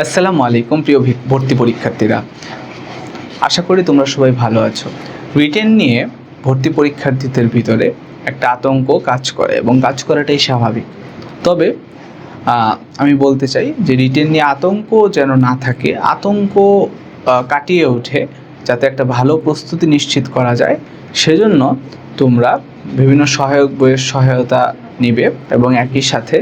আসসালামু আলাইকুম, প্রিয় ভর্তি পরীক্ষার্থীরা। আশা করি তোমরা সবাই ভালো আছো। রিটেন নিয়ে ভর্তি পরীক্ষার্থীদের ভিতরে একটা আতঙ্ক কাজ করে এবং কাজ করাটাই স্বাভাবিক। তবে আমি বলতে চাই যে রিটেন নিয়ে আতঙ্ক যেন না থাকে, আতঙ্ক কাটিয়ে ওঠে যাতে একটা ভালো প্রস্তুতি নিশ্চিত করা যায়, সেজন্য তোমরা বিভিন্ন সহায়ক বইয়ের সহায়তা নিবে এবং একই সাথে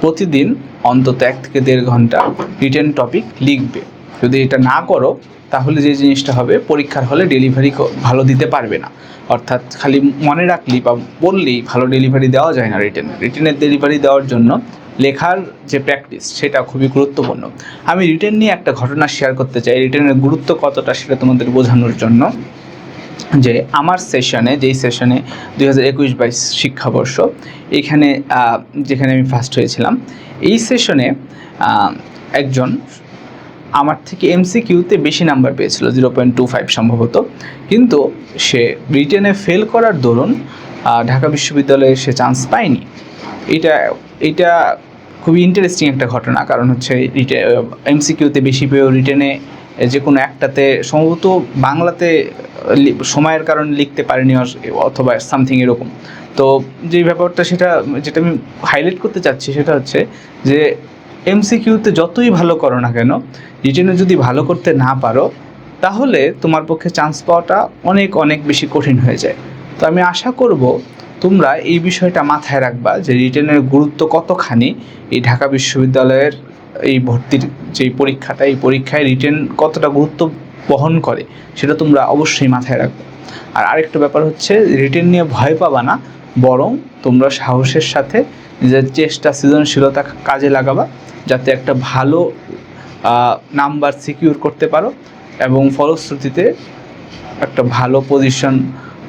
প্রতিদিন অন্তত এক থেকে দেড় ঘণ্টা রিটেন টপিক লিখবে। যদি এটা না করো, তাহলে যে জিনিসটা হবে, পরীক্ষার হলে ডেলিভারি ভালো দিতে পারবে না। অর্থাৎ খালি মনে রাখলি বা বললেই ভালো ডেলিভারি দেওয়া যায় না রিটেন রিটেনের ডেলিভারি দেওয়ার জন্য লেখার যে প্র্যাকটিস সেটা খুবই গুরুত্বপূর্ণ। আমি রিটেন নিয়ে একটা ঘটনা শেয়ার করতে চাই। রিটেনের গুরুত্ব কতটা সেটা তোমাদের বোঝানোর জন্য। যে আমার সেশনে যেই সেশনে দুই হাজার একুশ বাইশ শিক্ষাবর্ষ, এখানে যেখানে আমি ফার্স্ট হয়েছিলাম, এই সেশনে একজন আমার থেকে এমসি কিউতে বেশি নাম্বার পেয়েছিল জিরো পয়েন্ট টু ফাইভ সম্ভবত। কিন্তু সে ব্রিটেনে ফেল করার দরুন ঢাকা বিশ্ববিদ্যালয়ে সে চান্স পায়নি। এটা এটা খুবই ইন্টারেস্টিং একটা ঘটনা, কারণ হচ্ছে এমসি কিউতে বেশি পেয়েও রিটেনে যে কোনো একটাতে, সম্ভবত বাংলাতে সময়ের কারণে লিখতে পারেনি অথবা সামথিং এরকম। তো যে ব্যাপারটা সেটা, যেটা আমি হাইলাইট করতে চাচ্ছি সেটা হচ্ছে যে এমসিকিউতে যতই ভালো করো না কেন রিটেনে যদি ভালো করতে না পারো, তাহলে তোমার পক্ষে চান্স পাওয়াটা অনেক অনেক বেশি কঠিন হয়ে যায়। তো আমি আশা করব তোমরা এই বিষয়টা মাথায় রাখবা যে রিটেনের গুরুত্ব কতখানি এই ঢাকা বিশ্ববিদ্যালয়ের এই ভর্তির যে পরীক্ষাটা, এই পরীক্ষায় রিটেন কতটা গুরুত্ব বহন করে, সেটা তোমরা অবশ্যই মাথায় রাখবে। আর আরেকটা ব্যাপার হচ্ছে রিটেন নিয়ে ভয় পাবা না, বরং তোমরা সাহসের সাথে নিজের চেষ্টা, সৃজনশীলতা কাজে লাগাবা, যাতে একটা ভালো নাম্বার সিকিউর করতে পারো এবং ফলশ্রুতিতে একটা ভালো পজিশন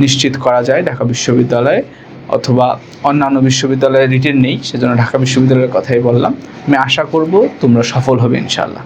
নিশ্চিত করা যায় ঢাকা বিশ্ববিদ্যালয়ে। অথবা অন্যান্য বিশ্ববিদ্যালয়ে রিটেন নেই, সেজন্য ঢাকা বিশ্ববিদ্যালয়ের কথাই বললাম। আমি আশা করব তোমরা সফল হবে, ইনশাআল্লাহ।